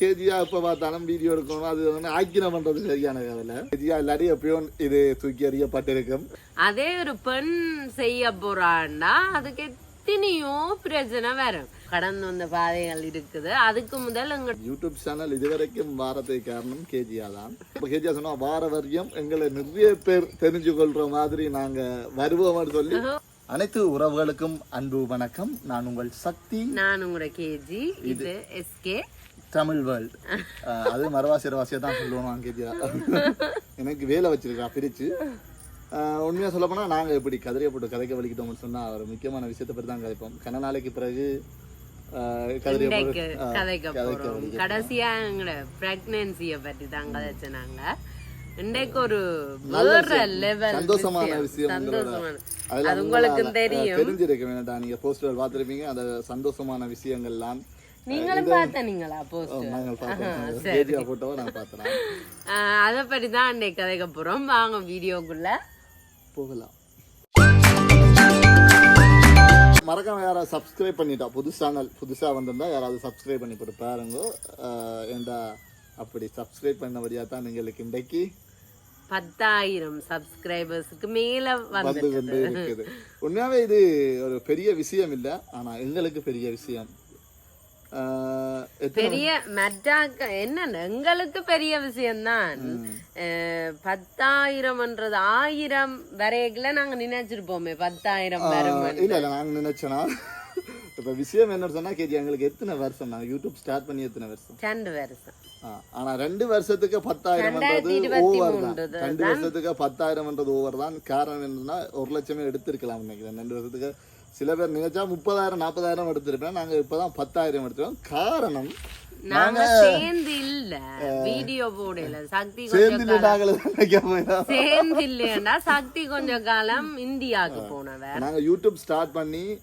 கேஜியா எப்ப பார்த்தாலும் வீடியோ எடுக்கணும். அது வந்து ஆக்கினம் பண்றது சரியான கவலை கேஜியா இல்லாட்டி எப்பயும் இது தூக்கி எறியப்பட்டிருக்கும். அதே ஒரு பெண் செய்ய போறான்னா அதுக்கு எத்தனையோ பிரச்சனை வரும். கடந்து வந்த பாதைகள் இருக்குது. அதுக்கு முதல் எங்க யூடியூப் சேனல் இதுவரைக்கும் வாரத்துக்கு காரணம் கேஜியா தான். இப்போ கேஜியா சொன்னா வார வரையும் எங்களை நிறைய பேர் தெரிஞ்சு கொள்ற மாதிரி நாங்க வருவோம்னு சொல்லி. அனைத்து உறவுகளுக்கும் அன்பு வணக்கம். நான் உங்கள் சக்தி. நான் உங்களோட கேஜி. இது எஸ்கே தமிழ் வேர்ல்ட். அது மரவாசி ரவாசியா தான் சொல்லுவோம் கேஜியா எனக்கு வேலை வச்சிருக்கா பிரிச்சு. ஆஹ் உண்மையா சொல்ல போனா நாங்க எப்படி கதிரையை போட்டு கதைக்க வலிக்கிட்டோம்னு சொன்னா ஒரு முக்கியமான விஷயத்தை பற்றி தான் கதைப்போம். கன நாளைக்கு பிறகு கடைசியா எங்களோட பிரெக்னன்சிய பத்தி தான் கதைச்சினாங்க இன்றைக்கு ஒரு வேற. லெவல் சந்தோஷமான விஷயம். அது உங்களுக்கு தெரியும். தெரிஞ்சிருக்க வேண்டாம். நீங்க போஸ்டர் பார்த்திருப்பீங்க. அந்த சந்தோஷமான விஷயங்கள்லாம் நீங்களும் போஸ்ட் நாங்கள் பார்த்தேன் அதை பற்றி தான் இன்றைக்கு கதைக்க போறோம். வாங்க வீடியோக்குள்ள. போகலாம். மறக்காம யாராவது சப்ஸ்கிரைப் பண்ணிட்டா புது சேனல் புதுசாக வந்திருந்தா யாராவது சப்ஸ்கிரைப் பண்ணி போட்டு பாருங்க. ஏண்டா அப்படி சப்ஸ்கிரைப் பண்ணபடியாக தான் எங்களுக்கு இன்றைக்கு பத்தாயிரம் சப்ஸ்கிரைபர்ஸ்க்கு மேல வந்து உண்மையாவே இது ஒரு பெரிய விஷயம் இல்லை ஆனா எங்களுக்கு பெரிய விஷயம். பெரிய மெட்டாக்க என்ன எங்களுக்கு பெரிய விஷயம்தான். அஹ், பத்தாயிரம்ன்றது ஆயிரம் வரைக்குள்ள நாங்க நினைச்சிருப்போமே பத்தாயிரம் இல்ல இல்ல நாங்க நினைச்சோன்னா இப்ப விஷயம் என்ன சொன்னா கேஜி எங்களுக்கு எத்தனை வருஷம்? நாங்க யூடியூப் ஸ்டார்ட் பண்ணி எத்தனை வருஷம்? ரெண்டு வருஷம். ஆனா ரெண்டு வருஷத்துக்கு பத்தாயிரம்ன்றது இருபத்தி ஓவர் தான். ரெண்டு வருஷத்துக்கு பத்தாயிரம்ன்றது ஓவர் தான். காரணம் என்னன்னா ஒரு லட்சமே எடுத்திருக்கலாம் நினைக்கிறேன். ரெண்டு வருஷத்துக்கு சில பேர் நினைச்சா முப்பதாயிரம் நாற்பதாயிரம் எடுத்திருப்பேன். நாங்க இப்பதான் பத்தாயிரம் எடுத்துருக்கோம். காரணம் நாங்க சேர்ந்து இல்ல. வீடியோ போடல. சக்தி கொஞ்சம் சேர்ந்து நாங்களே தான் நினைக்க போயிடும். சேர்ந்து இல்லையண்டா சக்தி கொஞ்ச காலம் இந்தியாவுக்கு போனவ. நாங்க யூடியூப் ஸ்டார்ட் பண்ணி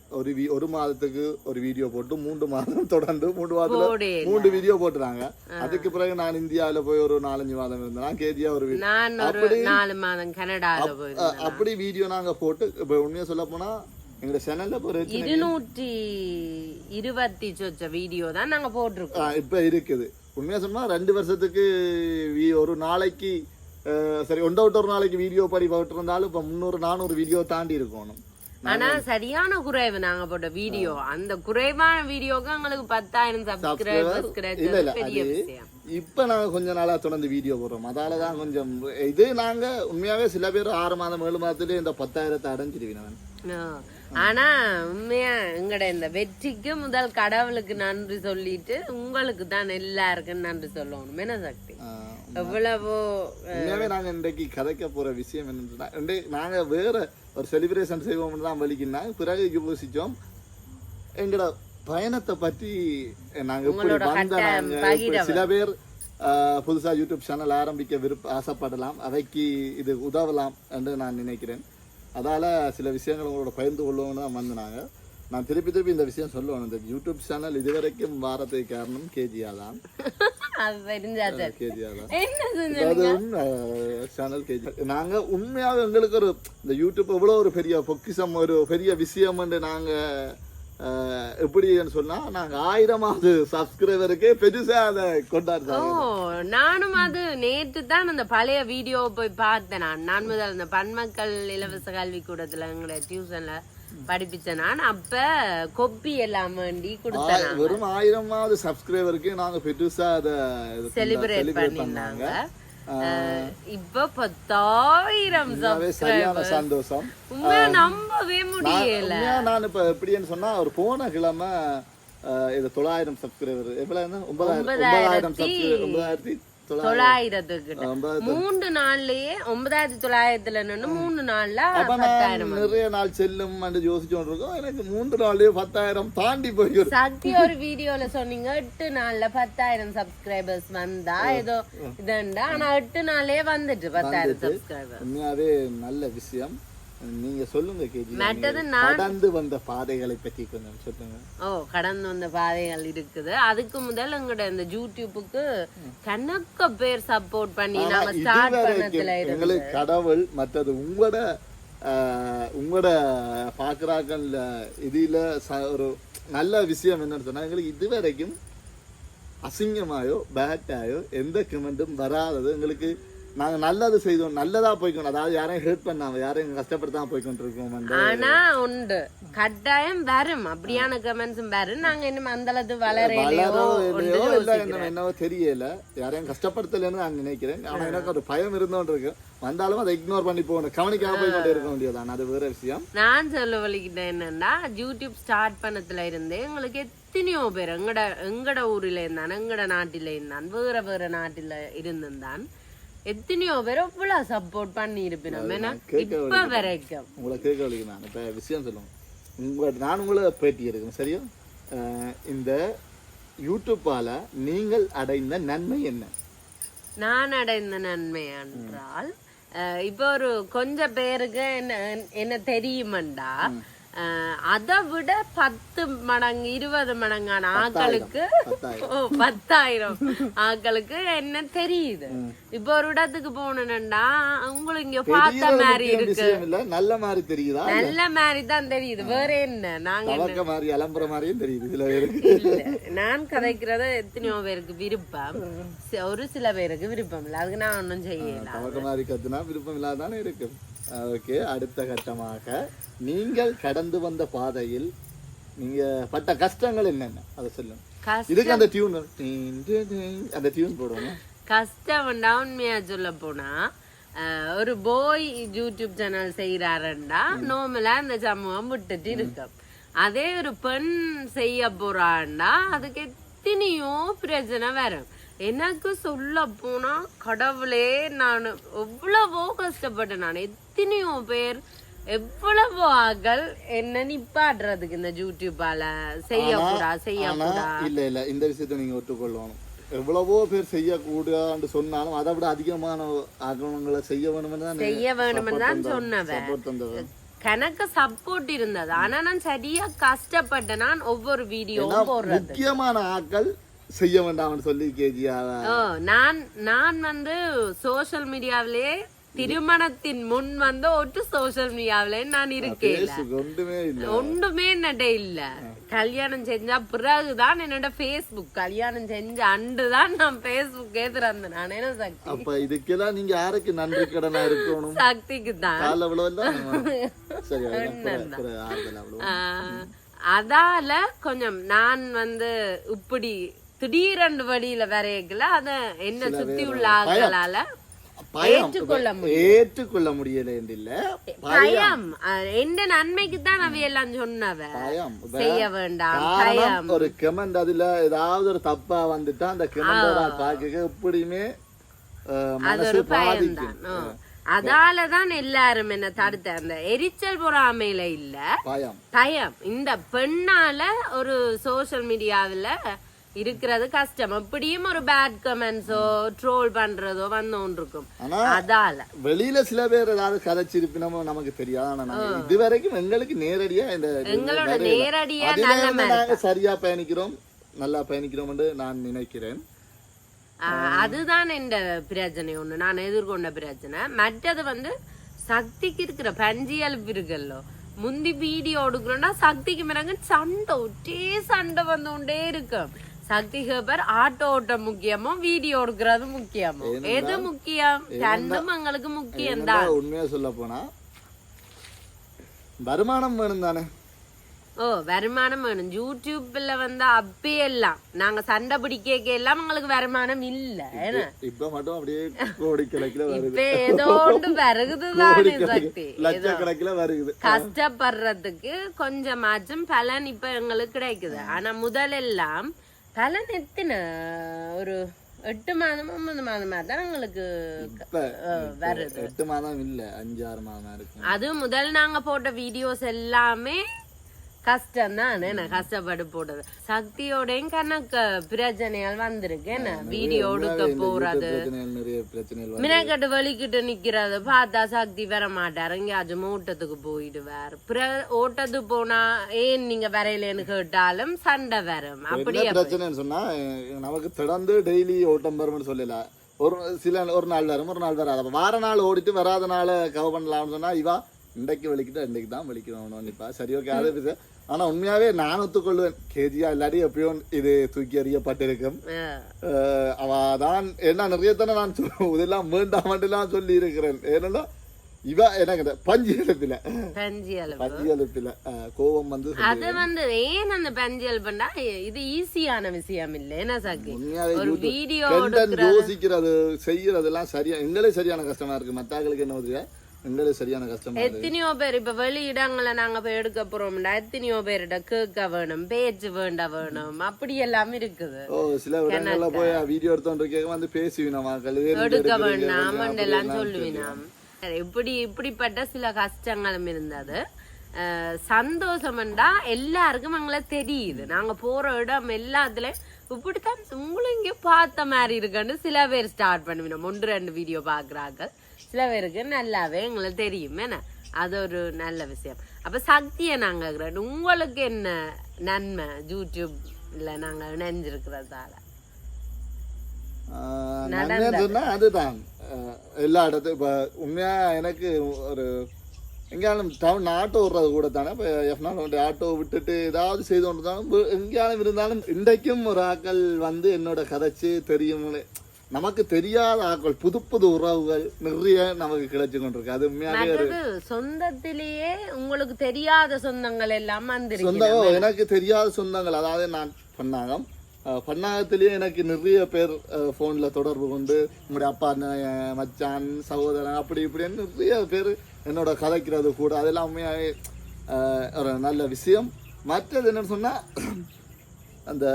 ஒரு மாதத்துக்கு ஒரு வீடியோ போட்டு மூன்று மாதம் தொடர்ந்து மூன்று மாதத்துல. மூன்று வீடியோ போட்டுறாங்க. அதுக்கு பிறகு நான் இந்தியாவுல போய் ஒரு நாலஞ்சு மாதம் இருந்தேன். கேஜியா ஒரு வீ- நான் ஒரு நாலு மாதம் கனடால அப்படி வீடியோ நாங்க போட்டு இப்ப உண்மையா சொல்ல போனா எங்க சேனல்ல ஒரு இருநூற்றி இருபத்தி சொச்ச வீடியோ தான் நாங்க போட்டிருக்கோம். இப்ப இருக்குது. உண்மையா சொன்னா ரெண்டு வருஷத்துக்கு வி- ஒரு நாளைக்கு சரி ஒன்றை விட்டு ஒரு நாளைக்கு வீடியோ படி போட்டு இருந்தாலும் இப்ப முந்நூறு நானூறு வீடியோ தாண்டி இருக்கணும். ஆனா சரியான குறைவு நாங்க போட்ட வீடியோ அந்த குறைவான வீடியோக்கு எங்களுக்கு பத்தாயிரம் சப்ஸ்கிரைபர்ஸ் இப்ப நாங்க கொஞ்ச நாளா தொடர்ந்து வீடியோ போடுறோம். அதால தான் கொஞ்சம் இது நாங்க உண்மையாவே சில பேர் ஆறு மாதம் ஏழு மாதத்துலயே இந்த பத்தாயிரத்தை அடைஞ்சிருவேன் ஆ. ஆனா உண்மையா எங்கட இந்த வெற்றிக்கு முதல் கடவுளுக்கு நன்றி சொல்லிட்டு உங்களுக்கு தான் எல்லாருக்கும் நன்றி சொல்லணும். என்ன சக்தி? எவ்வளவோ உண்மையாவே நாங்க இன்றைக்கு கதைக்க போற விஷயம் என்னன்னா நாங்க வேற ஒரு செலிப்ரேஷன் செய்வோம்னு தான் வலிக்குன்னா பிறகு யோசிச்சோம். எங்களோட பயணத்தை பற்றி நாங்க எப்படி வந்த சில பேர் புதுசா யூடியூப் சேனல் ஆரம்பிக்க விருப்ப ஆசைப்படலாம். அவைக்கு இது உதவலாம் என்று நான் நினைக்கிறேன். அதால சில விஷயங்கள் உங்களோட பகிர்ந்து கொள்வோம்னு தான் வந்தாங்க நான் திருப்பி திருப்பி இந்த விஷயம் சொல்லுவேன். இந்த யூடியூப் சேனல் இதுவரைக்கும் வாரத்துக்கு காரணம் கேஜியா தான். நாங்க உண்மையாக எங்களுக்கு ஒரு இந்த யூடியூப் எவ்வளோ ஒரு பெரிய பொக்கிஷம் ஒரு பெரிய விஷயம்னு நாங்க அஹ், எப்படின்னு சொன்னா நாங்க ஆயிரமாவது சப்ஸ்கிரைபருக்கே பெருசா அதை ஓ கொண்டாடுறாங்க நானும் அது நேற்று தான் அந்த பழைய வீடியோ போய் பார்த்தேன் நான். நான் முதல் அந்த பன்மக்கள் இலவச கல்வி கூடத்துல எங்களோட டியூஷன்ல படிப்பிச்சேன் நான். அப்ப கொப்பி எல்லாம் வேண்டி கொடுத்தேன் வெறும் ஆயிரமாவது சப்ஸ்கிரைபருக்கு நாங்க பெருசா அதை செலிப்ரேட் பண்ணிருந்தாங்க இப்ப பத்தாயிரம் சரியான. சந்தோஷம். நம்பவே முடியல. நான் இப்ப எப்படின்னு சொன்னா ஒரு போன கிழமை இது தொள்ளாயிரம் சப்ஸ்கிரைபர் எவ்வளவு ஒன்பதாயிரம் ஒன்பதாயிரம் சப்ஸ்கிரைபர் ஒன்பதாயிரத்தி ஒன்பதாயிரத்தி மூன்று நாள்லயே ஒன்பதாயிரத்தி தொள்ளாயிரத்துல நின்னு மூணு நாள்ல பத்தாயிரம் நிறைய நாள் செல்லும் இருக்கோம் எனக்கு மூன்று நாள்லயே பத்தாயிரம் தாண்டி போயிடும் சக்தி ஒரு வீடியோல சொன்னீங்க எட்டு நாள்ல பத்தாயிரம் சப்ஸ்கிரைபர்ஸ் வந்தா ஏதோ இதுண்டா. ஆனா எட்டு நாள்லயே வந்துட்டு பத்தாயிரம் சப்ஸ்கிரைபர் உண்மையாவே நல்ல விஷயம். நீங்க சொல்லுங்க கேஜி. மற்றது நீங்க கடந்து வந்த பாதைகளை பத்தி கொஞ்சம் சொல்லுங்க. ஓ கடந்து வந்த பாதைகள் இருக்குது. அதுக்கு முதல் எங்கட இந்த யூடியூபுக்கு கணக்க பேர் சப்போர்ட் பண்ணி நாங்க ஸ்டார்ட் பண்ணதுல எங்களுக்கு கடவுள் மற்றது உங்களோட உங்களோட பாக்குறாக்கள்ல இதுல ஒரு நல்ல விஷயம் என்னன்னு சொன்னா எங்களுக்கு இதுவரைக்கும் அசிங்கமாயோ பேட்டாயோ எந்த கமெண்ட்டும் வராதது எங்களுக்கு நாங்க நல்லது செய்தோம் நல்லதா போய்க்கணும். அதாவது யாரையும் ஹெல்ப் பண்ணாம யாரையும் கஷ்டப்படுத்தாம போய்க்கொண்டிருக்கோம் ஆனா உண்டு. கட்டாயம் வரும். அப்படியான கமெண்ட்ஸும் வரும். நாங்க இன்னும் அந்த அளவுக்கு வளரையிலையோ என்னவோ தெரியல. யாரையும் கஷ்டப்படுத்தலைன்னு நான் நினைக்கிறேன். ஆனா எனக்கு ஒரு பயம் இருந்தோன்னு இருக்கு வந்தாலும் அதை இக்னோர் பண்ணி போகணும். கவனிக்காம போய் கொண்டே இருக்க வேண்டியதுதான். அது வேற விஷயம். நான் சொல்ல வலிக்கிட்டேன் என்னன்னா யூடியூப் ஸ்டார்ட் பண்ணதுல இருந்தே எங்களுக்கு எத்தனையோ பேர் எங்கட எங்கட ஊர்ல இருந்தான் எங்கட நாட்டில இருந்தான் வேற வேற நாட்டில இருந்திருந்தான் எத்தனையோ பேர் எவ்வளவு சப்போர்ட் பண்ணி இருப்பினோம் கேட்க இப்ப வரைக்கும். உங்களை கேட்க வலிக்கு நான் இப்போ விஷயம் சொல்லுவோம். உங்க நான் உங்களை பேட்டி எடுக்கணும் சரியா? இந்த யூடியூப்பால நீங்கள் அடைந்த நன்மை என்ன? நான் அடைந்த நன்மை என்றால் இப்போ ஒரு கொஞ்ச பேருக்கு என்ன என்ன தெரியுமண்டா? அதை விட பத்து மடங்கு இருபது மடங்கான ஆட்களுக்கு பத்தாயிரம். ஆட்களுக்கு என்ன தெரியுது? இப்போ ஒரு இடத்துக்கு போனேன்டா உங்களுக்கு இங்க பார்த்த மாதிரி இருக்கு. நல்ல மாதிரி தெரியுதா? நல்ல மாதிரி தான் தெரியுது. வேற என்ன? நாங்க மாதிரி அலம்புற மாதிரியும் தெரியுது நான் கதைக்கிறது எத்தனையோ பேருக்கு விருப்பம். ஒரு சில பேருக்கு விருப்பம் இல்லை. அதுக்கு நான் ஒன்றும் செய்யல. தவக்க மாதிரி கத்துனா விருப்பம் இல்லாதானே இருக்கு. ஓகே அடுத்த கட்டமாக நீங்கள் கடந்து வந்த பாதையில் நீங்க பட்ட கஷ்டங்கள் என்னென்ன? அதை கஷ்ட இதுக்கு அந்த டியூன் அந்த டியூன் போடுவோம்? கஷ்டம்டா உண்மையா சொல்ல போனா ஒரு போய் யூடியூப் சேனல் செய்யறாருண்டா நார்மலா அந்த சமூகம் விட்டுட்டு இருக்கும். அதே ஒரு பெண் செய்ய போறாண்டா அதுக்கு எத்தனையோ பிரச்சனை வரும். எனக்கு சொல்ல போனா கடவுளே நான் எவ்வளவோ கஷ்டப்பட்டேன் நான். எத்தனையோ பேர் எவ்வளவோ ஆக்கள் என்ன நிப்பாடுறதுக்கு இந்த யூடியூப்பால செய்யக்கூடா செய்யக்கூடா? இல்ல இல்ல இந்த விஷயத்தை நீங்க ஒத்துக்கொள்ளணும். எவ்வளவோ பேர் செய்யக்கூடாதுன்னு சொன்னாலும் அதை விட அதிகமான ஆகவங்களை செய்ய வேணும்னு தான் செய்ய வேணும்னு தான் சொன்னவன். கணக்க சப்போர்ட் இருந்தது. ஆனா நான் சரியா கஷ்டப்பட்டேன் நான் ஒவ்வொரு வீடியோவும் போடுறது. முக்கியமான ஆட்கள் செய்ய வேண்டாம்னு சொல்லி கேஜியா நான் நான் வந்து சோஷியல் மீடியாவிலே திருமணத்தின் முன் வந்து ஒட்டு சோஷியல் மீடியாவிலே நான் இருக்கேன் ஒன்றுமே என்னட்ட இல்ல. கல்யாணம் செஞ்சா பிறகுதான் என்னோட ஃபேஸ்புக் கல்யாணம் செஞ்ச அன்று தான் நான் ஃபேஸ்புக்கே திறந்தேன். நான் என்ன சக்தி? அப்ப இதுக்கெல்லாம் நீங்க யாருக்கு நன்றி கடனா இருக்கணும்? சக்திக்கு தான் அதால கொஞ்சம் நான் வந்து இப்படி திடீரென்று வழியில வரையக்கல. அத என்ன சுத்தி உள்ள ஆட்களால பயம். ஏற்றுக்கொள்ள முடியல. என்று இல்ல பயம். எந்த நன்மைக்கு தான் அவை எல்லாம் சொன்னவ? பயம். செய்ய வேண்டாம். பயம். ஒரு கமெண்ட் அதுல ஏதாவது ஒரு தப்பா வந்துட்டா அந்த கமெண்டோட பாக்க எப்படியுமே மனசு பாதிக்கும். அதாலதான் எல்லாரும் என்ன தடுத்த அந்த எரிச்சல் பொறாமையில இல்ல. பயம். பயம். இந்த பெண்ணால ஒரு சோஷியல் மீடியாவுல இருக்கிறது கஷ்டம். எப்படியும் ஒரு பேட் கமெண்ட்ஸோ ட்ரோல் பண்றதோ வந்தோன்னு இருக்கும் அதால. வெளியில சில பேர் ஏதாவது கதைச்சிருப்பினமோ நமக்கு தெரியாது. ஆனா இதுவரைக்கும் எங்களுக்கு நேரடியா இந்த எங்களோட. நேரடியா நல்ல சரியா பயணிக்கிறோம் நல்லா பயணிக்கிறோம் என்று நான் நினைக்கிறேன். அதுதான் இந்த பிரச்சனை ஒண்ணு. நான் எதிர்கொண்ட பிரச்சனை. மற்றது வந்து சக்திக்கு இருக்கிற பஞ்சியல்பு இருக்குல்லோ முந்தி வீடியோ எடுக்கிறோம்னா சக்திக்கு பிறகு சண்டை ஒட்டே சண்டை வந்து கொண்டே இருக்கும். சக்தி பேர் ஆட்டோ ஓட்டம் முக்கியமோ வீடியோ எடுக்கிறது முக்கியமோ எது முக்கியம்? ரெண்டும் எங்களுக்கு முக்கியம் என்னடா உண்மையா சொல்ல போனா வருமானம் வேணும் தானே ஓ வருமானம் வேணும். யூடியூப்ல வந்து அப்பயெல்லாம் நாங்க சண்டை பிடிக்க எல்லாம் எங்களுக்கு வருமானம் இல்ல. இப்ப மட்டும் அப்படியே கோடிக்கணக்கில் வருது. ஏதோ ஒன்று வருகுதுதானே சக்தி. லட்சக்கணக்கில் வருது கஷ்டப்படுறதுக்கு கொஞ்சமாச்சும் பலன் இப்ப எங்களுக்கு கிடைக்குது. ஆனா முதலெல்லாம் பலன் எத்தனை ஒரு எட்டு மாதம் ஒன்பது மாதமா தான் எங்களுக்கு வருது எட்டு மாதம் இல்ல அஞ்சு ஆறு மாதம் இருக்கும் அது முதல் நாங்க போட்ட வீடியோஸ் எல்லாமே கஷ்டம் தான் என்ன கஷ்டப்பட்டு போட்டது. சக்தியோடையும் கணக்கு பிரச்சனைகள் வந்திருக்கு என்ன? வீடியோ எடுக்க போறது. மினக்கட்டு வலிக்கிட்டு நிக்கிறது பார்த்தா சக்தி வர மாட்டாரு எங்கேயாச்சும் ஓட்டத்துக்கு போயிடுவார். பிற ஓட்டத்துக்கு போனா ஏன் நீங்க வரையிலேன்னு கேட்டாலும் சண்டை வரும். அப்படியே பிரச்சனைன்னு சொன்னா நமக்கு தொடர்ந்து டெய்லி ஓட்டம் வரும்னு சொல்லல. ஒரு சில ஒரு நாள் வரும் ஒரு நாள் வராது. வார நாள் ஓடிட்டு வராத நாள் கவர் பண்ணலாம்னு சொன்னா இவா இன்றைக்கு வலிக்கிட்டு இன்றைக்கு தான் வலிக்கணும் நிப்பா சரி ஓகே அது ஆனா உண்மையாவே நான் ஒத்துக்கொள்வேன். கேஜியா இல்லாட்டி எப்பயோ இது தூக்கி எறியப்பட்டிருக்கும். அஹ், அஹ் அவ தான் என்ன நிறைய தானே நான் சொல்~ இதெல்லாம் வேண்டாம் சொல்லி இருக்கிறேன் ஏன்னா இவ எனக்கு பஞ்சு எழுப்பில. பஞ்சு எழுப்பில. கோபம் வந்து அது வந்து ஏன் அந்த பஞ்சு எழுப்புண்டா? இது ஈஸியான விஷயம் இல்லை. என்ன சாக்கு? ஒரு வீடியோ யோசிக்கிறது செய்யறதெல்லாம் சரியா எங்களே சரியான கஷ்டமா இருக்கு. மத்தாக்களுக்கு என்ன உதவியா எங்களே சரியான கஷ்டமா எத்தனையோ பேர் இப்ப வெளி இடங்களை நாங்க போய் எடுக்க போறோம்டா. எத்தனையோ பேர்கிட்ட கேட்க வேணும் பேச்சு வேண்ட வேணும். அப்படி எல்லாம் இருக்குது. ஓ சில இடங்கள்ல போய் வீடியோ கேட்க வந்து பேசுவினா எடுக்க வேண்டாம் எல்லாம் சொல்லுவினாம் இப்படி இப்படிப்பட்ட சில கஷ்டங்களும் இருந்தது. சந்தோஷம்டா எல்லாருக்கும் எங்களை தெரியுது. நாங்க போற இடம் எல்லாத்துலயும் இப்படித்தான் உங்களும் இங்க பார்த்த மாதிரி இருக்குன்னு சில பேர் ஸ்டார்ட் பண்ணுவினோம் ஒன்று ரெண்டு வீடியோ பாக்குறாங்க சில பேருக்கு நல்லாவே எங்களுக்கு தெரியும். என்ன? அது ஒரு நல்ல விஷயம். அப்ப சக்தியை நாங்க கேக்குறோம். உங்களுக்கு என்ன நன்மை? யூடியூப்ல நாங்க இணைஞ்சிருக்கிறதால ஆஹ் நன்மைன்னு சொன்னா அதுதான். எல்லா இடத்து இப்போ உண்மையா எனக்கு ஒரு எங்கேயாலும் டவுன் ஆட்டோ விடுறது கூட தானே. இப்போ எஃப்னால் வந்து ஆட்டோ விட்டுட்டு ஏதாவது செய்து கொண்டு வு- எங்கேயாலும் இருந்தாலும் இன்றைக்கும் ஒரு ஆக்கள் வந்து என்னோட கதைச்சு தெரியும் நமக்கு தெரியாத ஆக்கள் புது புது உறவுகள் நிறைய நமக்கு கிடைச்சு கொண்டிருக்கு. அது மற்றது சொந்தத்திலேயே உங்களுக்கு தெரியாத சொந்தங்கள் எல்லாம் சொந்தம்? எனக்கு தெரியாத சொந்தங்கள். அதாவது நான் பண்ணாங்க அஹ் பண்ணாகத்திலேயே எனக்கு நிறைய பேர் ஃபோனில் தொடர்பு கொண்டு உங்களுடைய அப்பா மச்சான் சகோதரன் அப்படி இப்படின்னு நிறைய பேர் என்னோட கதைக்கிறது கூட. அதெல்லாம் உண்மையாகவே ஒரு நல்ல விஷயம். மற்றது என்னன்னு சொன்னால் அந்த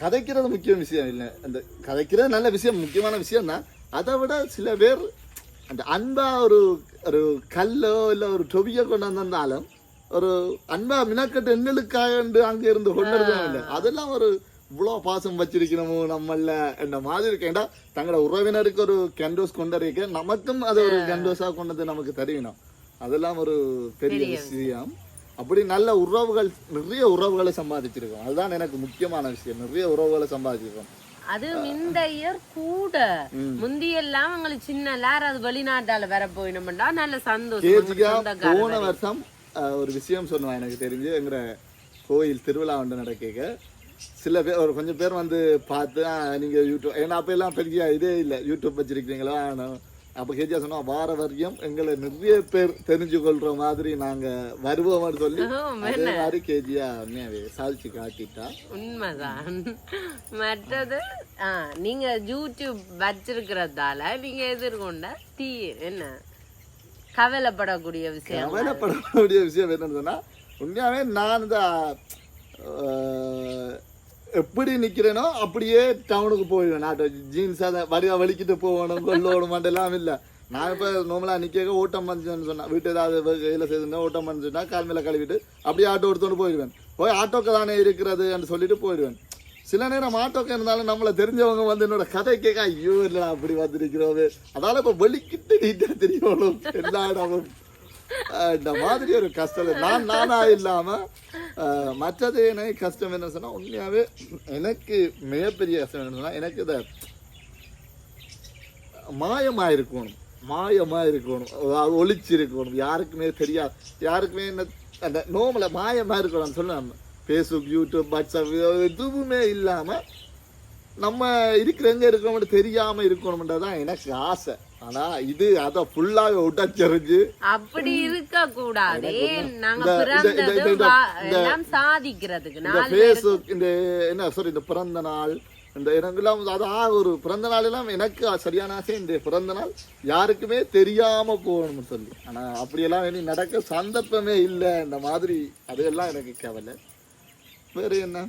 கதைக்கிறது முக்கிய விஷயம் இல்லை. அந்த கதைக்கிறது நல்ல விஷயம் முக்கியமான விஷயம் தான் அதை விட சில பேர் அந்த அன்பா ஒரு ஒரு கல்லோ இல்லை ஒரு டொபியோ கொண்டு வந்திருந்தாலும் ஒரு அன்பா மினக்கட்டு எண்களுக்காக அங்கே இருந்து கொண்டு இல்லை. அதெல்லாம் ஒரு இவ்வளோ பாசம் வச்சிருக்கணுமோ நம்மள என்ன மாதிரி இருக்கேன்டா தங்களோட உறவினருக்கு ஒரு கெண்டோஸ் கொண்டறிக்க நமக்கும் அது ஒரு கெண்டோஸா கொண்டு வந்து நமக்கு தெரியணும் அதெல்லாம் ஒரு பெரிய விஷயம். அப்படி நல்ல உறவுகள் நிறைய உறவுகளை சம்பாதிச்சிருக்கோம். அதுதான் எனக்கு முக்கியமான விஷயம். நிறைய உறவுகளை சம்பாதிச்சிருக்கோம். அது இந்த இயர் கூட முந்தியெல்லாம் உங்களுக்கு சின்ன எல்லாரும் அது வெளிநாட்டால வர போயினோம்டா. நல்ல சந்தோஷம் போன வருஷம் ஒரு விஷயம் சொன்னேன் எனக்கு தெரிஞ்சு எங்கிற கோயில் திருவிழா ஒன்று நடக்க சில பேர் ஒரு கொஞ்சம் பேர் வந்து பார்த்து "ஆ, நீங்க யூடியூப் ஏன்னா அப்ப எல்லாம் பெரிய இதே இல்லை. யூடியூப் வச்சிருக்கீங்களா அப்போ கேஜியா சொன்னா வார வரையும் எங்களை நிறைய பேர் தெரிஞ்சு கொள்ற மாதிரி நாங்க வருவோம்னு சொல்லி அதே மாதிரி கேஜியா உண்மையாவே சாதிச்சு காட்டிட்டா. உண்மைதான். மற்றது ஆ, நீங்க யூடியூப் வச்சிருக்கிறதால நீங்க எதிர்கொண்ட தீ என்ன? கவலைப்படக்கூடிய விஷயம் கவலைப்படக்கூடிய விஷயம் என்னன்னு சொன்னா உண்மையாவே நான் இந்த அஹ், எப்படி நிக்கிறேனோ அப்படியே டவுனுக்கு போயிடுவேன். நாட்டு ஜீன்ஸ் அதை வடிவா வலிக்கிட்டு போகணும் கொல்லோடும் எல்லாம் இல்லை. நான் இப்போ நார்மலாக நிற்க ஓட்டம் வந்துச்சுன்னு சொன்னேன் வீட்டு ஏதாவது கையில் செய்துன்னா ஓட்டம் வந்துச்சுன்னா கால் மேலே கழுவிட்டு அப்படியே ஆட்டோ எடுத்துட்டு போயிடுவேன். போய் ஆட்டோக்கு தானே இருக்கிறதுன்னு சொல்லிட்டு போயிடுவேன். சில நேரம் ஆட்டோக்கு இருந்தாலும் நம்மளை தெரிஞ்சவங்க வந்து என்னோட கதை கேட்க ஐயோ இல்லை அப்படி வந்துருக்கிறோம். அதால இப்போ வெளிக்கிட்டு நீட்டாக தெரியணும் எல்லா இடமும் இந்த மாதிரி ஒரு கஷ்டம் நான் நானா இல்லாம மற்றது எனக்கு கஷ்டம் என்ன சொன்னா உண்மையாவே எனக்கு மிகப்பெரிய கஷ்டம் என்ன சொன்னால் எனக்கு இத மாயமாக இருக்கணும் மாயமா இருக்கணும் அதாவது ஒழிச்சிருக்கணும் யாருக்குமே தெரியாது யாருக்குமே என்ன அந்த நோமல மாயமா இருக்கணும் சொல்ல ஃபேஸ்புக் யூடியூப் வாட்ஸ்அப் எதுவுமே இல்லாமல் நம்ம இருக்கிற எங்க இருக்கிறோம்னு தெரியாம இருக்கணும்ன்றதான் எனக்கு ஆசை. ஆனா இது அத ஃபுல்லாவே உடச்செறிஞ்சு அப்படி இருக்க கூடாது இந்த- ஃபேஸ்புக் இந்த என்ன சாரி இந்த பிறந்த நாள் இந்த எனக்கெல்லாம் அதான் ஒரு பிறந்த நாள் எல்லாம் எனக்கு சரியான ஆசை. இந்த பிறந்த நாள் யாருக்குமே தெரியாம போகணும்னு சொல்லி. ஆனா அப்படியெல்லாம் இனி நடக்க சந்தர்ப்பமே இல்லை. இந்த மாதிரி அதையெல்லாம் எனக்கு கவலை. வேற என்ன?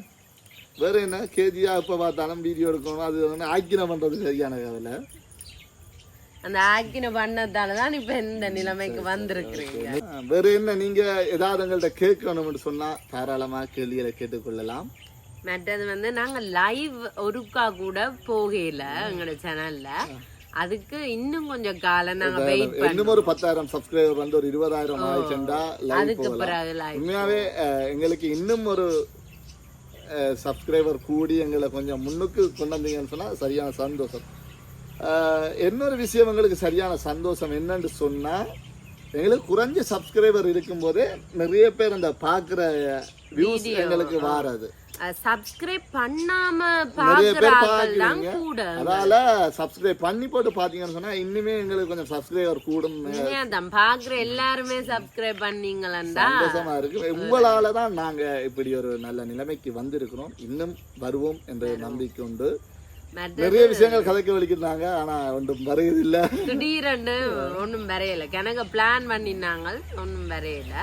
வேற என்ன? கேஜியா எப்ப பார்த்தாலும் வீடியோ எடுக்கணும். அது வந்து ஆக்கினம் பண்றது சரியான கவலை அந்த ஆக்கின பண்ணதால தான் இப்ப இந்த நிலைமைக்கு வந்திருக்கிறீங்க. வேற என்ன? நீங்க ஏதாவது எங்கள்கிட்ட கேட்கணும்னு சொன்னா தாராளமா கேள்விகளை கேட்டுக்கொள்ளலாம். மற்றது வந்து நாங்க லைவ் ஒருக்கா கூட போகல எங்களோட சேனல்ல அதுக்கு இன்னும் கொஞ்சம் காலம் நாங்க வெயிட் இன்னும் ஒரு பத்தாயிரம் சப்ஸ்கிரைபர் வந்து ஒரு இருபதாயிரம் ஆயிடுச்சுண்டா அதுக்கு பிறகு. உண்மையாவே எங்களுக்கு இன்னும் ஒரு சப்ஸ்கிரைபர் கூடி எங்களை கொஞ்சம் முன்னுக்கு கொண்டு வந்தீங்கன்னு சொன்னால் சரியான சந்தோஷம். இன்னொரு விஷயம் எங்களுக்கு சரியான சந்தோஷம் என்னன்னு சொன்னால் எங்களுக்கு குறைஞ்ச சப்ஸ்கிரைபர் இருக்கும்போது நிறைய பேர் அந்த பாக்குற வியூஸ் எங்களுக்கு வாராது. சப்ஸ்கிரைப் பண்ணாம நிறைய பாக்குற பேர் ஆட்கள் தான் பாக்குறீங்க கூட அதால சப்ஸ்கிரைப் பண்ணி போட்டு பாத்தீங்கன்னு சொன்னா இன்னுமே எங்களுக்கு கொஞ்சம் சப்ஸ்கிரைபர் கூடும். ஏன் தான் பாக்குற எல்லாருமே சப்ஸ்கிரைப் பண்ணீங்களா சந்தோஷமா இருக்கு. உங்களால தான் நாங்க இப்படி ஒரு நல்ல நிலைமைக்கு வந்திருக்கிறோம். இன்னும் வருவோம் என்ற நம்பிக்கை உண்டு. நிறைய விஷயங்கள் கதைக்க வலிக்கிறாங்க ஆனா ஒன்றும் வருவதில்லை திடீரென்று ஒண்ணும் வரையல. கணக்க பிளான் பண்ணினாங்க ஒண்ணும் வரையல.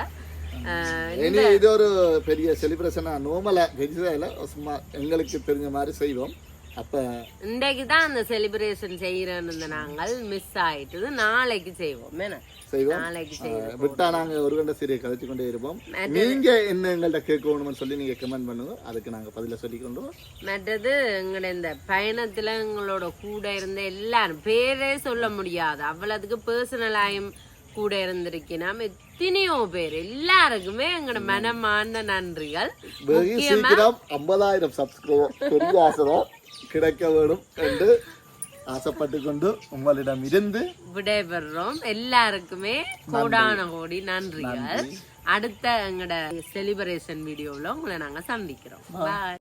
இனி இது ஒரு பெரிய செலிப்ரேஷனா நோமலா இல்ல சும்மா எங்களுக்கு தெரிஞ்ச மாதிரி செய்வோம். அப்ப இன்றைக்கு தான் அந்த செலிப்ரேஷன் செய்யறோன்னு நாங்கள் மிஸ் ஆயிட்டது. நாளைக்கு செய்வோம். என்ன? செய்வோம். நாளைக்கு செய்வோம். விட்டா நாங்க ஒரு கண்ட சீரியை கதைச்சு கொண்டே இருப்போம் நீங்க என்ன எங்கள்ட்ட கேட்கணும்னு சொல்லி நீங்க கமெண்ட் பண்ணுங்க. அதுக்கு நாங்க பதில சொல்லிக்கொண்டு மற்றது எங்களோட இந்த பயணத்துல எங்களோட கூட இருந்த எல்லாரும் பேரே சொல்ல முடியாது. அவ்வளவுக்கு பர்சனலாயும் கூட இருந்திருக்கணும் எத்தனையோ பேர். எல்லாருக்குமே எங்களோட மனமார்ந்த நன்றிகள். ஐம்பதாயிரம் சப்ஸ்கிரைபர் கிடைக்க வேணும் என்று ஆசைப்பட்டு கொண்டு உங்களிடம் இருந்து விடைபெறுறோம். எல்லாருக்குமே கோடான கோடி நன்றிகள். அடுத்த எங்களோட செலிப்ரேஷன் வீடியோவில் உங்களை நாங்க சந்திக்கிறோம். பாய்